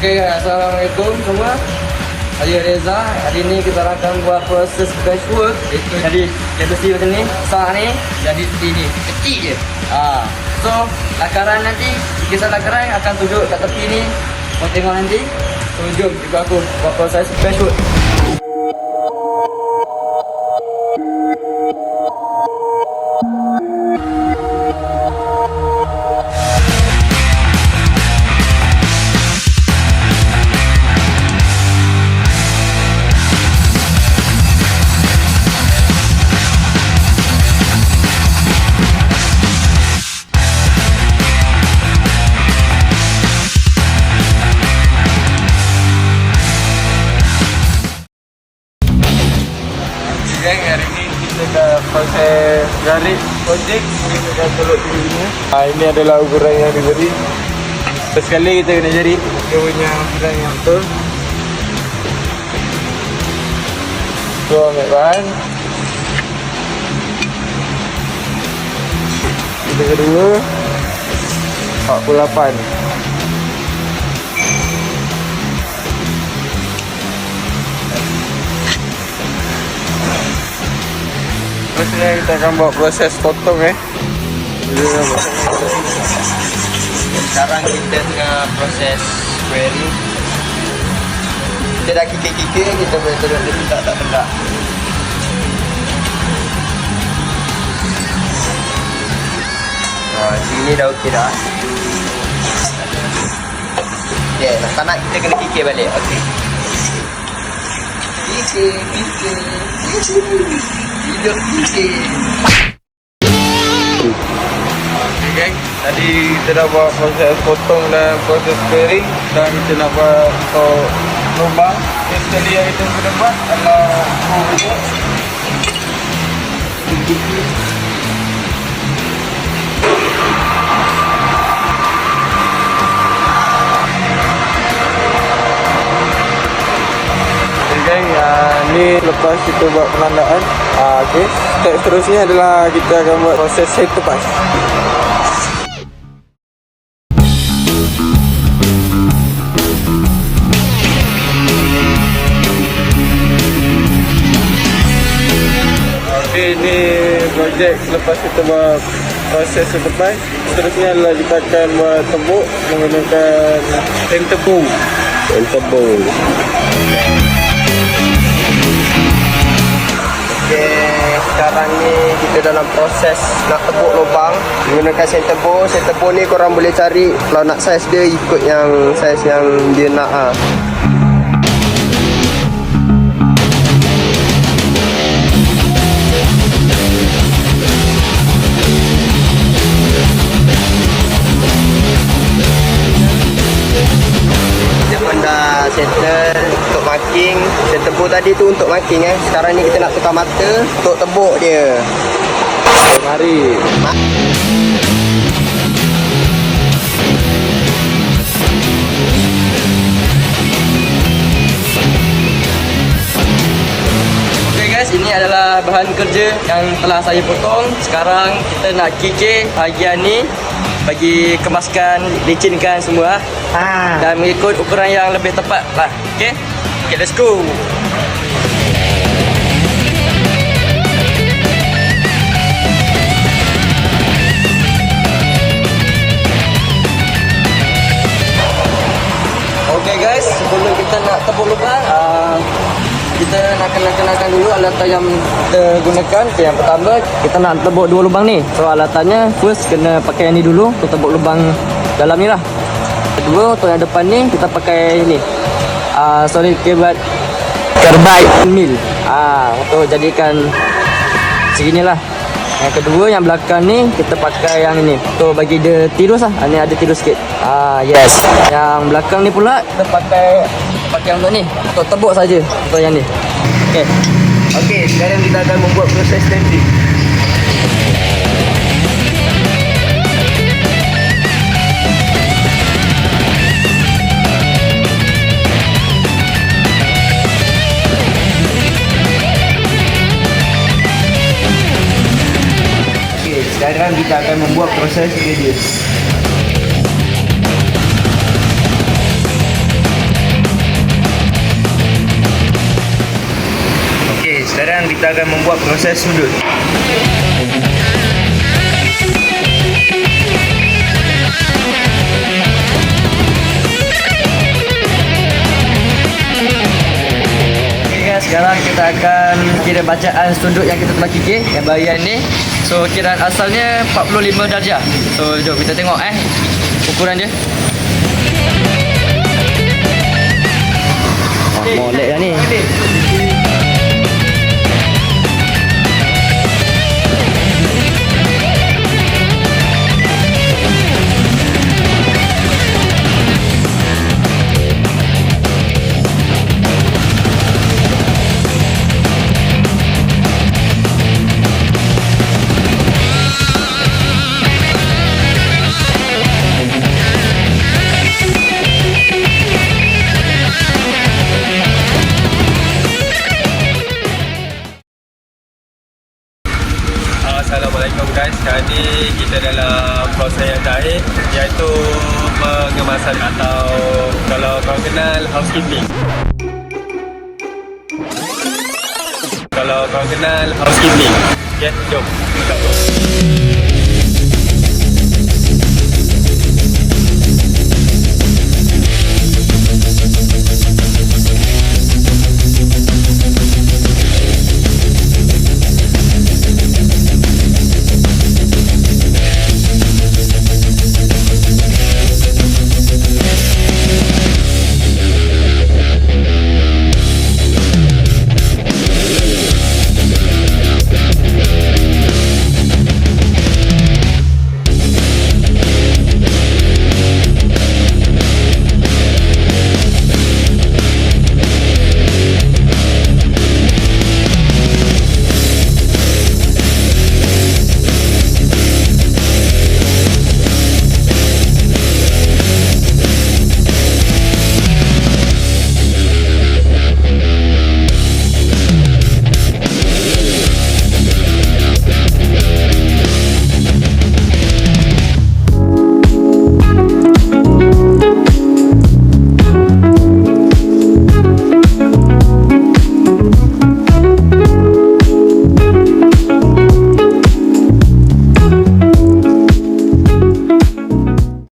Okey, Assalamualaikum semua. Saya Reza. Hari ni kita akan buat proses bench work. Jadi, kita mesti macam ni. Sah ni, jadi seperti ni. Kecil je. Ha. So, lakaran nanti, kisah lakaran akan tunjuk kat tepi ni. Kau tengok nanti. So, jom ikut aku buat proses bench work. Proses garik projek Ini dah tolok dirinya ha, Ini adalah ukuran yang diberi First kali kita kena jari Dia punya ukuran yang betul. So ambil bahan. Kita kedua 48 Terus ni kita akan buat proses potong eh. Sekarang kita tengah proses squaring. Kita dah kikir-kikir, kita boleh turun dia tak tak tegak. Ha, sini dah okey dah. Okay, nak tak nak kita kena kikir balik. Okey. Kikir, kikir, kikir. Hidup kikir. Okay gang Tadi kita dah buat proses potong dan proses squaring Dan kita nak buat untuk lubang. Okay, Sekali yang kita kena buat adalah hole je Okay uh, ni lepas kita buat penandaan uh, okay. Step seterusnya adalah kita akan buat proses center pass. Okay, ni projek selepas kita buat proses center pass. Seterusnya adalah kita akan buat tembuk menggunakan center bowl Center bowl sekarang ni kita dalam proses nak tebuk lubang menggunakan center bowl. Center bowl ni korang boleh cari kalau nak saiz dia ikut yang saiz yang dia nak ah. Pun dah settle untuk marking Tebuk tadi tu untuk marking eh. Sekarang ni kita nak tukar mata Untuk tebuk dia. Mari. Ini adalah bahan kerja yang telah saya potong. Sekarang kita nak kikir bahagian ni Bagi kemaskan, licinkan semua Dan mengikut ukuran yang lebih tepat lah. Okay, okay let's go Okay guys, sebelum kita nak tebuk lubang uh, Kita nak kenal-kenalkan dulu alatan yang kita gunakan. Okay, Yang pertama, kita nak tebuk dua lubang ni. So alatannya, first kena pakai yang ni dulu Untuk tebuk lubang dalam ni lah. Kedua, untuk yang depan ni, kita pakai ni. Uh, Solid carbide Carbide. mil. Uh, Untuk jadikan segini lah yang kedua yang belakang ni kita pakai yang ini untuk bagi dia tirus lah. Ah, Ni ada tirus sikit. Ah yes. Yang belakang ni pula kita pakai kita pakai untuk ni untuk tebuk saja untuk yang ni. Okey. Okey, sekarang kita akan membuat proses stamping. sekarang kita akan membuat proses dia. Okey, sekarang kita akan membuat proses sudut. Sekarang kita akan kira bacaan sudut yang kita telah kikir Yang bahagian ni So kiraan asalnya 45 darjah. So jom kita tengok eh ukuran dia. Oh, molek dah ni. Assalamualaikum guys. Sekarang ni kita dalam proses yang terakhir iaitu pengemasan atau kalau kau kenal housekeeping. Kalau kau kenal housekeeping. Okay, jom. Kita.